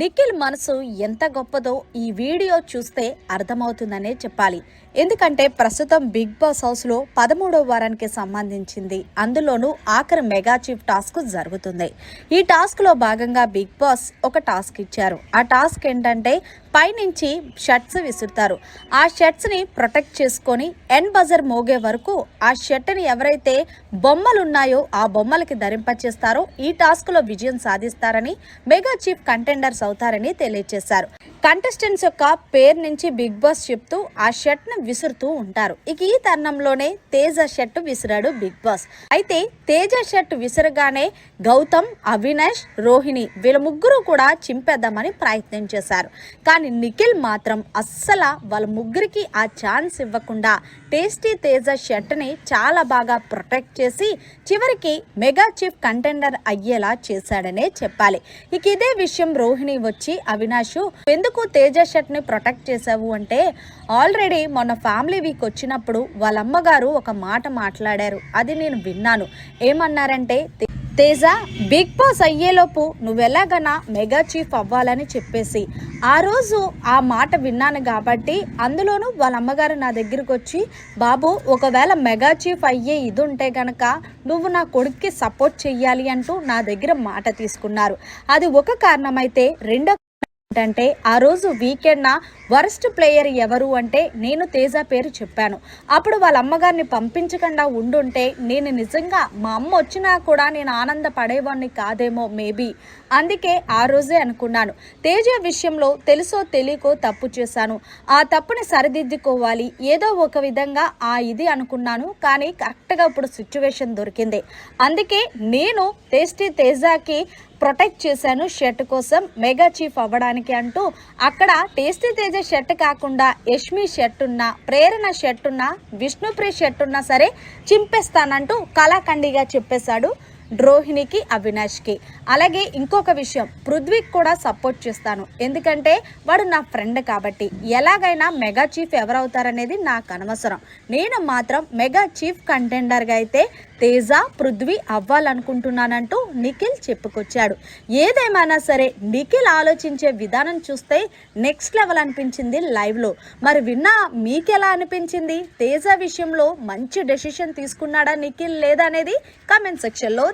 నిఖిల్ మనసు ఎంత గొప్పదో ఈ వీడియో చూస్తే అర్థమవుతుందనే చెప్పాలి. ఎందుకంటే ప్రస్తుతం బిగ్ బాస్ హౌస్లో పదమూడవ వారానికి సంబంధించింది. అందులోనూ ఆఖరి మెగా చీఫ్ టాస్క్ జరుగుతుంది. ఈ టాస్క్లో భాగంగా బిగ్ బాస్ ఒక టాస్క్ ఇచ్చారు. ఆ టాస్క్ ఏంటంటే పైనుంచి షర్ట్స్ విసురుతారు. ఆ షర్ట్స్ని ప్రొటెక్ట్ చేసుకొని ఎన్ బజర్ మోగే వరకు ఆ షర్ట్ని ఎవరైతే బొమ్మలు ఉన్నాయో ఆ బొమ్మలకి ధరింపచేస్తారో ఈ టాస్క్లో విజయం సాధిస్తారని మెగా చీఫ్ కంటెండర్స్ అవుతారని తెలియజేశారు కంటెస్టెంట్స్ యొక్క పేరు నుంచి బిగ్ బాస్ చెప్తూ ఆ షర్ట్ను విసురుతూ ఉంటారు. ఇక ఈ తరుణంలోనే తేజ షర్ట్ విసిరాడు బిగ్ బాస్. అయితే తేజ షర్ట్ విసురగానే గౌతమ్ అవినాష్ రోహిణి వీళ్ళ ముగ్గురు కూడా చింపేద్దామని ప్రయత్నం చేశారు. కానీ నిఖిల్ మాత్రం అస్సలు వాళ్ళ ముగ్గురికి ఆ ఛాన్స్ ఇవ్వకుండా టేస్టీ తేజ షర్ట్ని చాలా బాగా ప్రొటెక్ట్ చేసి చివరికి మెగా చీఫ్ కంటెండర్ అయ్యేలా చేశాడనే చెప్పాలి. ఇక ఇదే విషయం రోహిణి వచ్చి అవినాష్ ఎందుకు తేజ షర్ట్ని ప్రొటెక్ట్ చేసావు అంటే ఆల్రెడీ మొన్న ఫ్యామిలీ వీక్ వచ్చినప్పుడు వాళ్ళ అమ్మగారు ఒక మాట మాట్లాడారు. అది నేను విన్నాను. ఏమన్నారంటే తేజ బిగ్ బాస్ అయ్యేలోపు నువ్వెలాగనా మెగా చీఫ్ అవ్వాలని చెప్పేసి. ఆ రోజు ఆ మాట విన్నాను కాబట్టి అందులోనూ వాళ్ళ అమ్మగారు నా దగ్గరికి వచ్చి బాబు ఒకవేళ మెగా చీఫ్ అయ్యే ఇది ఉంటే కనుక నువ్వు నా కొడుక్కి సపోర్ట్ చెయ్యాలి అంటూ నా దగ్గర మాట తీసుకున్నారు. అది ఒక కారణమైతే రెండో ఏంటంటే ఆ రోజు వీకెండ్న వరస్ట్ ప్లేయర్ ఎవరు అంటే నేను తేజ పేరు చెప్పాను. అప్పుడు వాళ్ళ అమ్మగారిని పంపించకుండా ఉండుంటే నేను నిజంగా మా అమ్మ వచ్చినా కూడా నేను ఆనందపడేవాడిని కాదేమో మేబీ అందుకే ఆ రోజే అనుకున్నాను. తేజ విషయంలో తెలుసో తెలియకో తప్పు చేశాను. ఆ తప్పుని సరిదిద్దుకోవాలి. ఏదో ఒక విధంగా ఆ ఇది అనుకున్నాను కానీ కరెక్ట్గా ఇప్పుడు సిచ్యువేషన్ దొరికింది. అందుకే నేను టేస్టీ తేజాకి ప్రొటెక్ట్ చేశాను షర్ట్ కోసం మెగా చీఫ్ అవ్వడానికి అంటూ అక్కడ టేస్టీ తేజ షర్ట్ కాకుండా యష్మి షర్ట్ ఉన్నా ప్రేరణ షర్ట్ ఉన్నా విష్ణుప్రియ షర్ట్ ఉన్నా సరే చింపేస్తానంటూ కళాఖండిగా చెప్పేశాడు. ద్రోహిణికి అవినాష్కి. అలాగే ఇంకొక విషయం పృథ్వీకి కూడా సపోర్ట్ చేస్తాను. ఎందుకంటే వాడు నా ఫ్రెండ్ కాబట్టి. ఎలాగైనా మెగా చీఫ్ ఎవరవుతారనేది నాకు అనవసరం. నేను మాత్రం మెగా చీఫ్ కంటెండర్గా అయితే తేజ పృథ్వీ అవ్వాలనుకుంటున్నానంటూ నిఖిల్ చెప్పుకొచ్చాడు. ఏదేమైనా సరే నిఖిల్ ఆలోచించే విధానం చూస్తే నెక్స్ట్ లెవెల్ అనిపించింది లైవ్లో. మరి విన్నా మీకెలా అనిపించింది? తేజ విషయంలో మంచి డెసిషన్ తీసుకున్నాడా నిఖిల్ లేదా అనేది కామెంట్ సెక్షన్లో